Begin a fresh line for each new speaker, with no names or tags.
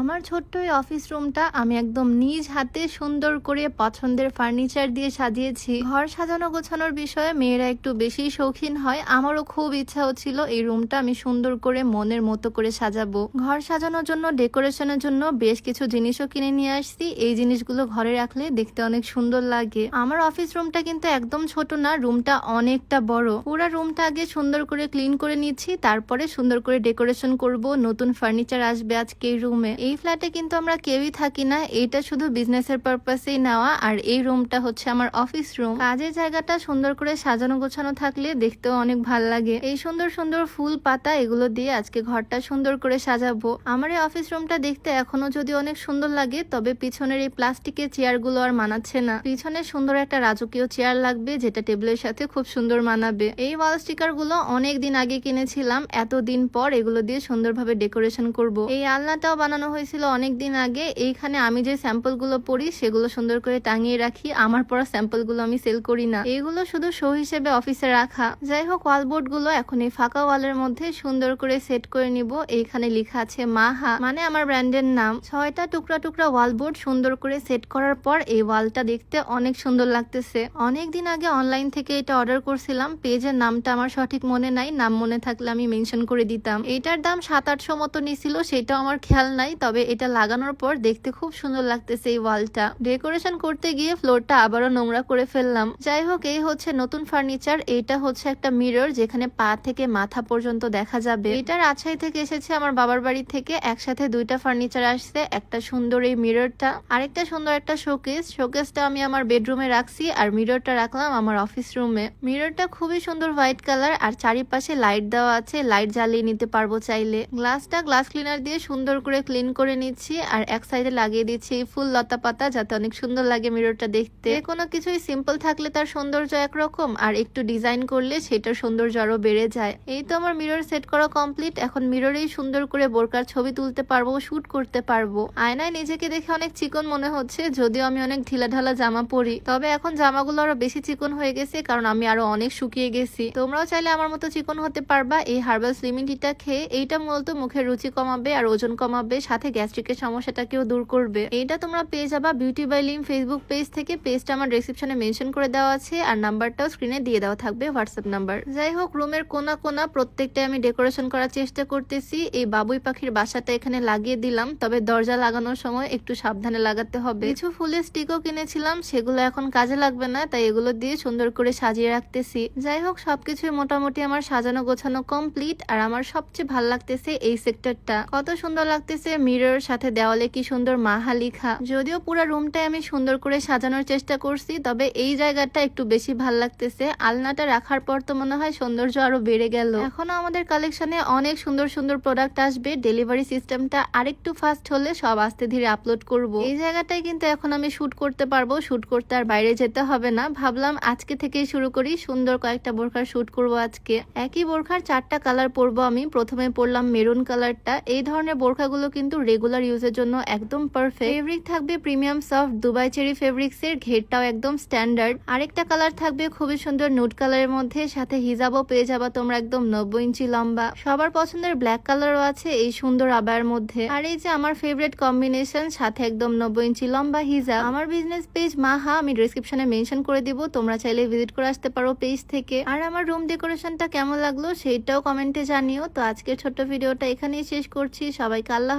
আমার ছোট্ট এই অফিস রুমটা আমি একদম নিজ হাতে সুন্দর করে পছন্দের ফার্নিচার দিয়ে সাজিয়েছি। ঘর সাজানো গোছানোর বিষয়ে মেয়েরা একটু বেশি শৌখিন হয়। আমারও খুব ইচ্ছা হচ্ছিল এই রুমটা আমি সুন্দর করে মনের মতো করে সাজাবো। ঘর সাজানোর জন্য ডেকোরেশনের জন্য বেশ কিছু জিনিসও কিনে নিয়ে আসছি। এই জিনিসগুলো ঘরে রাখলে দেখতে অনেক সুন্দর লাগে। আমার অফিস রুমটা কিন্তু একদম ছোট না রুমটা অনেকটা বড়। পুরো রুমটা আগে সুন্দর করে ক্লিন করে নিচ্ছি, তারপরে সুন্দর করে ডেকোরেশন করব। নতুন ফার্নিচার আসবে আজকে এই রুমে এই ফ্ল্যাটে কিন্তু আমরা কেউই থাকি না। এটা শুধু বিজনেসের পারপাসেই নেওয়া। আর এই রুমটা হচ্ছে আমার অফিস রুম কাজের জায়গাটা সুন্দর করে সাজানো গোছানো থাকলে দেখতেও অনেক ভালো লাগে। এই সুন্দর সুন্দর ফুল পাতা এগুলো দিয়ে আজকে ঘরটা সুন্দর করে সাজাবো। আমার এই অফিস রুমটা দেখতে এখনও যদি অনেক সুন্দর লাগে, তবে পিছনের এই প্লাস্টিকের চেয়ারগুলো আর মানাচ্ছে না। পিছনে সুন্দর একটা রাজকীয় চেয়ার লাগবে, যেটা টেবিলের সাথে খুব সুন্দর মানাবে। এই ওয়াল স্টিকারগুলো অনেক দিন আগে কিনেছিলাম। এতদিন পর এগুলো দিয়ে সুন্দরভাবে ডেকোরেশন করব। এই আলনাটাও বানানো হয়েছিল অনেক দিন আগে, এইখানে আমি যে স্যাম্পলগুলো পরি সেগুলো সুন্দর করে টাঙিয়ে রাখি। আমার পরা স্যাম্পলগুলো আমি সেল করি না। এগুলো শুধু শো হিসেবে অফিসে রাখা। যাই হোক ওয়ালবোর্ডগুলো এখন এই ফাঁকা ওয়ালের মধ্যে সুন্দর করে সেট করে নিব। এইখানে লেখা আছে মাহা মানে আমার ব্র্যান্ডের নাম। ছয়টা টুকরা টুকরা ওয়ালবোর্ড সুন্দর করে সেট করার পর এই ওয়ালটা দেখতে অনেক সুন্দর লাগতেছে। অনেক দিন আগে অনলাইন থেকে এটা অর্ডার করছিলাম। পেজের নামটা আমার সঠিক মনে নাই। নাম মনে থাকলে আমি মেনশন করে দিতাম। এটার দাম সাত আটশো মতো নিছিল, সেটাও আমার খেয়াল নাই। তবে এটা লাগানোর পর দেখতে খুব সুন্দর লাগতেছে এই ওয়ালটা। ডেকোরেশন করতে গিয়ে ফ্লোরটা আবারও নোংরা করে ফেললাম। যাই হোক, এই হচ্ছে নতুন ফার্নিচার। এটা হচ্ছে একটা মিরর, যেখানে পা থেকে মাথা পর্যন্ত দেখা যাবে। এটা রাজশাহী থেকে এসেছে আমার বাবার বাড়ি থেকে। একসাথে দুইটা ফার্নিচার আসছে, একটা সুন্দর এই মিররটা। আরেকটা সুন্দর একটা শোকেস। শোকেসটা আমি আমার বেডরুমে রাখছি আর মিররটা রাখলাম আমার অফিস রুমে। মিররটা খুবই সুন্দর হোয়াইট কালার আর চারিপাশে লাইট দেওয়া আছে। লাইট জ্বালিয়ে নিতে পারব চাইলে। গ্লাসটা গ্লাস ক্লিনার দিয়ে সুন্দর করে ক্লিন করে নিচ্ছি আর এক সাইডে লাগিয়ে দিচ্ছি ফুল লতা পাতা যাতে অনেক সুন্দর লাগে মিররটা দেখতে। কোনো কিছুই সিম্পল থাকলে তার সৌন্দর্য একরকম আর একটু ডিজাইন করলে সেটার সৌন্দর্য আরও বেড়ে যায়। এই তো আমার মিরর সেট করা কমপ্লিট এখন মিররেই সুন্দর করে বোরকার ছবি তুলতে পারব শুট করতে পারব। আয়নায় নিজেকে দেখে অনেক চিকন মনে হচ্ছে, যদিও আমি অনেক ঢিলা ঢালা জামা পরি। তবে এখন জামাগুলো আরও বেশি চিকন হয়ে গেছে কারণ আমি আরও অনেক শুকিয়ে গেছি। তোমরাও চাইলে আমার মতো চিকন হতে পারবা। এই হার্বাল স্লিমিং টিটা খেয়ে এইটা মূলত মুখের রুচি কমাবে আর ওজন কমাবে, সাথে গ্যাস্ট্রিকের সমস্যাটাকেও দূর করবে। এটা তোমরা পেয়ে যাবা বিউটি বাই লিম ফেসবুক পেজ থেকে। পেজটা আমার ডেসক্রিপশনে মেনশন করে দেওয়া আছে আর নাম্বারটাও স্ক্রিনে দিয়ে দেওয়া থাকবে হোয়াটসঅ্যাপ নাম্বার যাই হোক, রুমের কোনা কোনা প্রত্যেকটাই আমি ডেকোরেশন করার চেষ্টা করতেছি। এই বাবুই পাখির বাসাটা এখানে লাগিয়ে দিলাম। তবে দরজা লাগানোর সময় একটু সাবধানে লাগাতে হবে। কিছু ফুলের স্টিকও কিনেছিলাম, সেগুলো এখন কাজে লাগবে না, তাই এগুলো দিয়ে সুন্দর করে সাজিয়ে রাখতেছি। যাই হোক, সবকিছুই মোটামুটি আমার সাজানো গোছানো কমপ্লিট আর আমার সবচেয়ে ভালো লাগতেছে এই সেক্টরটা কত সুন্দর লাগতেছে মিরর সাথে দেওয়ালে কি সুন্দর মাহা লিখা। যদিও পুরো রুমটাই আমি সুন্দর করে সাজানোর চেষ্টা করছি, তবে এই জায়গাটা একটু বেশি ভালো লাগতেছে। আলনাটা রাখার পর তো মনে হয় সৌন্দর্য আরও বেড়ে গেল। এখনও আমাদের কালেকশনে অনেক সুন্দর সুন্দর প্রোডাক্ট আসবে। ডেলিভারি সিস্টেমটা আরেকটু ফাস্ট হলে সব আস্তে ধীরে আপলোড করব। এই জায়গাটায় কিন্তু এখন আমি শুট করতে পারব। শুট করতে আর বাইরে যেতে হবে না। ভাবলাম আজকে থেকেই শুরু করি। সুন্দর কয়েকটা বোরখার শুট করব আজকে। একই বোরখার চারটা কালার পরবো আমি। প্রথমে পরলাম মেরুন কালারটা এই ধরনের বোরখাগুলো কিন্তু রেগুলার ইউজের জন্য একদম পারফেক্ট ফেব্রিক থাকবে premium soft Dubai cherry fabrics এর ঘেরটাও একদম স্ট্যান্ডার্ড আরেকটা কালার থাকবে খুবই সুন্দর নুট কালারের মধ্যে, সাথে হিজাবও পেয়ে যাবা তোমরা একদম নব্বই ইঞ্চি লম্বা। সবার পছন্দের ব্ল্যাক কালারও আছে এই সুন্দর আবায়ের মধ্যে। আর এই যে আমার ফেভারিট কম্বিনেশন সাথে একদম নব্বই ইঞ্চি লম্বা হিজাব। আমার বিজনেস পেজ মাহা, আমি ডিসক্রিপশনে মেনশন করে দিব, তোমরা চাইলে ভিজিট করে আসতে পারো পেজ থেকে। আর আমার রুম ডেকোরেশনটা কেমন লাগল, সেইটাও কমেন্টে জানিও। তো আজকের ছোট্ট ভিডিওটা এখানেই শেষ করছি। সবাইকে আল্লাহ